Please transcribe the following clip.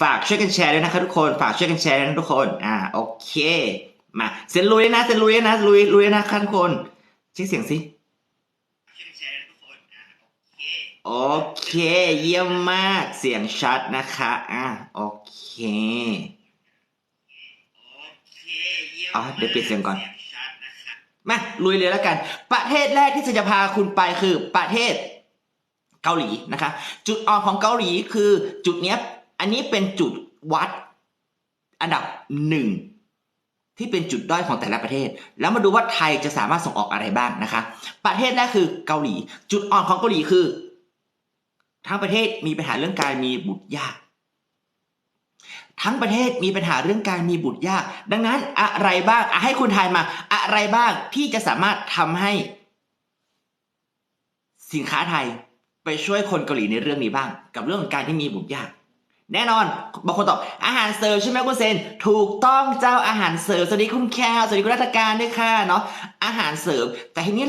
ฝากช่วยกันแชร์ด้วยนะครับทุกคน ฝากช่วยกันแชร์ด้วยนะทุกคน อ่าโอเค มาเซ็นลุยนะเซ็นลุยนะลุยลุยนะครับทุกคนเช็คเสียงสิโอเค เยี่ยมมากเสียงชัดนะคะ อะโอเคอ๋อเดี๋ยวปิดเสียงก่อน มาลุยเลยแล้วกัน ประเทศแรกที่จะพาคุณไปคือประเทศเกาหลีนะคะ จุดอ่อนของเกาหลีคือจุดเนี้ย อันนี้เป็นจุดวัดอันดับหนึ่งที่เป็นจุดด้อยของแต่ละประเทศ แล้วมาดูว่าไทยจะสามารถส่งออกอะไรบ้างนะคะ ประเทศแรกคือเกาหลี จุดอ่อนของเกาหลีคือ ทั้งประเทศมีปัญหาเรื่องการมีบุตรยาก ทั้งประเทศมีปัญหาเรื่องการมีบุตรยาก ดังนั้นอะไรบ้างให้คุณทายมา อะไรบ้างที่จะสามารถทำให้ สินค้าไทยไปช่วยคนเกาหลีในเรื่องนี้บ้าง กับเรื่องของการที่มีบุตรยาก แน่นอนบางคนตอบอาหารเสริมใช่ไหมคุณเซน ถูกต้องเจ้าอาหารเสริมสวัสดีคุณแคลสวัสดีคุณรัฐการด้วยค่ะเนาะอาหารเสริมแต่ทีนี้